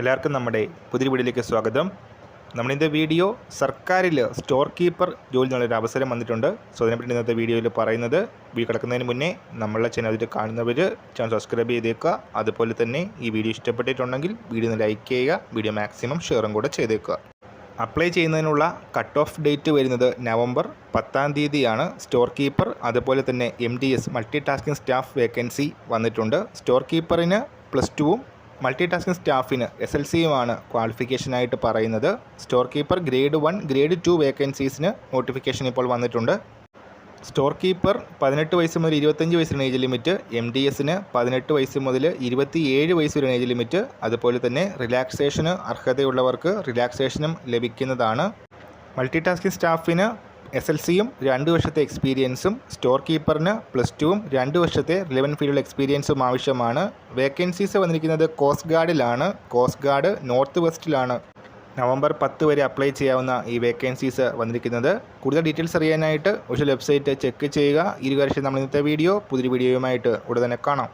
എല്ലാവർക്കും നമ്മുടെ പുതിയ വീഡിയോയിലേക്ക് സ്വാഗതം. നമ്മളിന്റെ വീഡിയോ സർക്കാരിൽ സ്റ്റോർ കീപ്പർ ജോലി എന്നുള്ളൊരു അവസരം വന്നിട്ടുണ്ട്. സോ അതിനെപ്പറ്റി ഇന്നത്തെ വീഡിയോയിൽ പറയുന്നത്. വീ കിടക്കുന്നതിന് മുന്നേ നമ്മളെ ചാനൽ അതിൽ കാണുന്നവർ ചാനൽ സബ്സ്ക്രൈബ് ചെയ്തേക്കുക. അതുപോലെ തന്നെ ഈ വീഡിയോ ഇഷ്ടപ്പെട്ടിട്ടുണ്ടെങ്കിൽ വീഡിയോ ഒന്ന് ലൈക്ക് ചെയ്യുക. വീഡിയോ മാക്സിമം ഷെയറും കൂടെ ചെയ്തേക്കുക. അപ്ലൈ ചെയ്യുന്നതിനുള്ള കട്ട് ഓഫ് ഡേറ്റ് വരുന്നത് നവംബർ പത്താം തീയതിയാണ്. സ്റ്റോർ കീപ്പർ അതുപോലെ തന്നെ M D S multi tasking staff vacancy വന്നിട്ടുണ്ട് സ്റ്റോർ കീപ്പറിന് പ്ലസ് ടുവും മൾട്ടി ടാസ്കിംഗ് സ്റ്റാഫിന് എസ് എൽ സിയുമാണ് ക്വാളിഫിക്കേഷനായിട്ട് പറയുന്നത്. Store keeper grade one grade two വേക്കൻസീസിന് notification ഇപ്പോൾ വന്നിട്ടുണ്ട്. സ്റ്റോർ കീപ്പർ പതിനെട്ട് വയസ്സ് മുതൽ ഇരുപത്തഞ്ച് വയസ്സിന് ഏജ് ലിമിറ്റ് എം ഡി എസിന് പതിനെട്ട് വയസ്സ് മുതൽ ഇരുപത്തിയേഴ് വയസ്സ് വരെ ഏജ് ലിമിറ്റ് അതുപോലെ തന്നെ റിലാക്സേഷന് അർഹതയുള്ളവർക്ക് റിലാക്സേഷനും ലഭിക്കുന്നതാണ്. മൾട്ടി ടാസ്കിംഗ് സ്റ്റാഫിന് എസ് എൽ സിയും രണ്ട് വർഷത്തെ എക്സ്പീരിയൻസും സ്റ്റോർ കീപ്പറിന് പ്ലസ് ടുവും രണ്ട് വർഷത്തെ റിലവൻ ഫീൽഡ് എക്സ്പീരിയൻസും ആവശ്യമാണ്. വേക്കൻസീസ് വന്നിരിക്കുന്നത് കോസ്റ്റ് ഗാർഡിലാണ് കോസ്റ്റ് ഗാർഡ് നോർത്ത് വെസ്റ്റിലാണ് നവംബർ പത്ത് വരെ അപ്ലൈ ചെയ്യാവുന്ന ഈ വേക്കൻസീസ് വന്നിരിക്കുന്നത്. കൂടുതൽ ഡീറ്റെയിൽസ് അറിയാനായിട്ട് ഒരു വെബ്സൈറ്റ് ചെക്ക് ചെയ്യുക. ഇരുവർഷം നമ്മൾ ഇന്നത്തെ വീഡിയോ പുതിയ വീഡിയോയുമായിട്ട് ഉടനെ കാണാം.